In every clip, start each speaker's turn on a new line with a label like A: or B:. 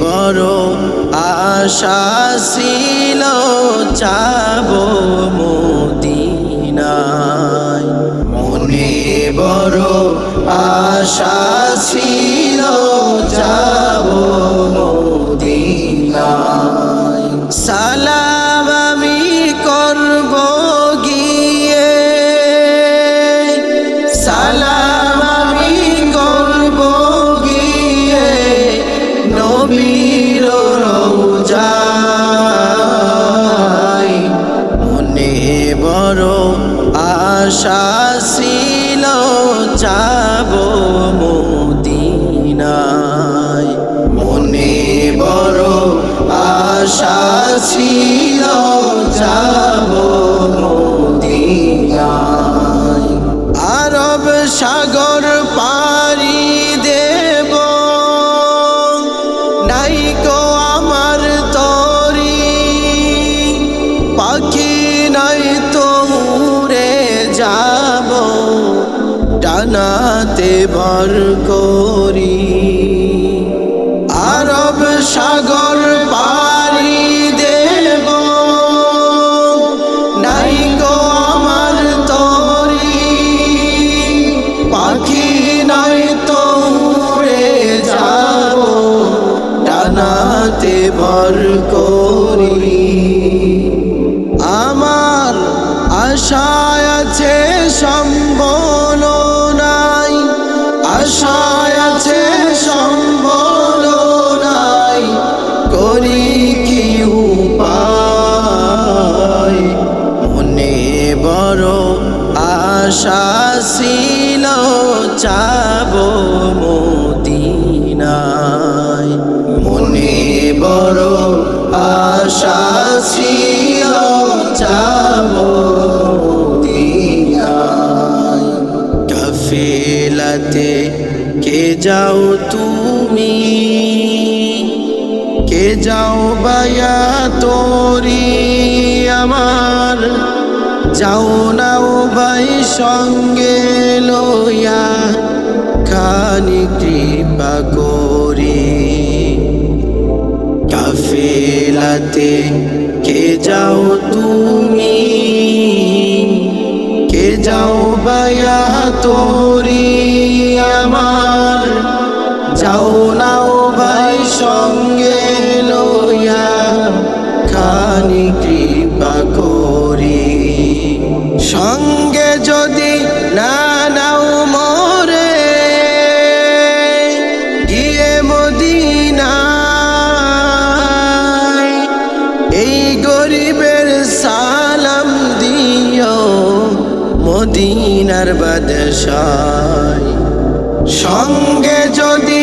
A: বড় আশা ছিল যাব মদিনায় নবীর রওজায় মনে বড় আশা ছিল, যাব মদিনায়। মনে বড় আশা ছিল, যাব মদিনায়। আরব সাগর ডানাতে ভর করি। আরব সাগর পারি দেব। নাই গো আমার তরি, পাখি নাই তো যাব। ডানাতে ভর করি। আশায় আছে সম্বল নাই করি কি উপায়? মনে বড় আশা ছিল যাব মদিনায়। মনে বড় আশা ছিল যাও তুমি? কে যাও বায়া তোরি আমার? যাও নাও ভাই সঙ্গে লইয়া খানি কৃপা করি। কাফেলাতে কে যাও তুমি? কে যাও বায়া তোরি? নাও ভাই, সঙ্গে লইয়া খানি কৃপা করি। সঙ্গে যদি না নাও মরে, গিয়ে মদিনায় এই গরিবের সালাম দিও মদিনার বাদশায়। সঙ্গে যদি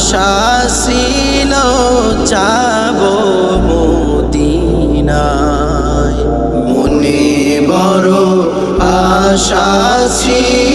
A: আশা যাব মদিনায়। মনে বড় আশা ছিল